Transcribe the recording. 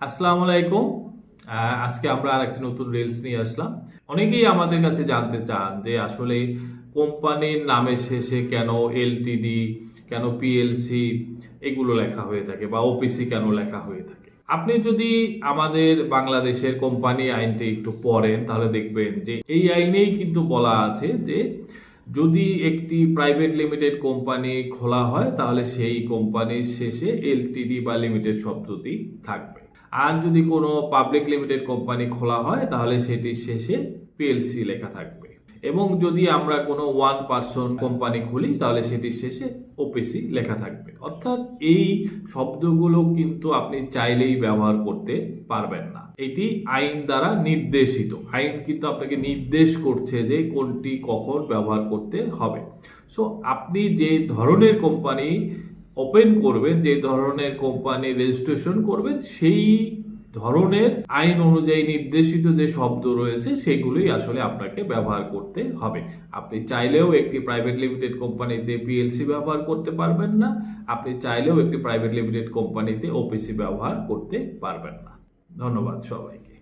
আসসালামু আলাইকুম। আজকে আমরা আর একটি নতুন রিলস নিয়ে আসলাম। অনেকেই আমাদের কাছে জানতে চান যে আসলে কোম্পানির নামের শেষে কেন এলটিডি কেন পিএলসি এগুলো লেখা হয়ে থাকে বা ওপিসি কেন লেখা হয়ে থাকে। আপনি যদি আমাদের বাংলাদেশের কোম্পানি আইনটি একটু পড়েন, তাহলে দেখবেন যে এই আইনেই কিন্তু বলা আছে যে যদি একটি প্রাইভেট লিমিটেড কোম্পানি খোলা হয়, তাহলে সেই কোম্পানির শেষে এলটিডি বা লিমিটেড শব্দটি থাকবে। আর যদি কোনো পাবলিক লিমিটেড কোম্পানি খোলা হয়, তাহলে সেটির শেষে পিএলসি লেখা থাকবে। এবং যদি আমরা কোনো ওয়ান পার্সন কোম্পানি খুলি, তাহলে সেটির শেষে ওপিসি লেখা থাকবে। অর্থাৎ এই শব্দগুলো কিন্তু আপনি চাইলেই ব্যবহার করতে পারবেন না। এটি আইন দ্বারা নির্দেশিত। আইন কিন্তু আপনাকে নির্দেশ করছে যে কোনটি কখন ব্যবহার করতে হবে। সো আপনি যে ধরনের কোম্পানি ওপেন করবেন, যে ধরনের কোম্পানি রেজিস্ট্রেশন করবেন, সেই ধরনের আইন অনুযায়ী নির্দেশিত যে শব্দ রয়েছে, সেগুলোই আসলে আপনাকে ব্যবহার করতে হবে। আপনি চাইলেও একটি প্রাইভেট লিমিটেড কোম্পানিতে পিএলসি ব্যবহার করতে পারবেন না। আপনি চাইলেও একটি প্রাইভেট লিমিটেড কোম্পানিতে ওপিসি ব্যবহার করতে পারবেন না। ধন্যবাদ সবাইকে।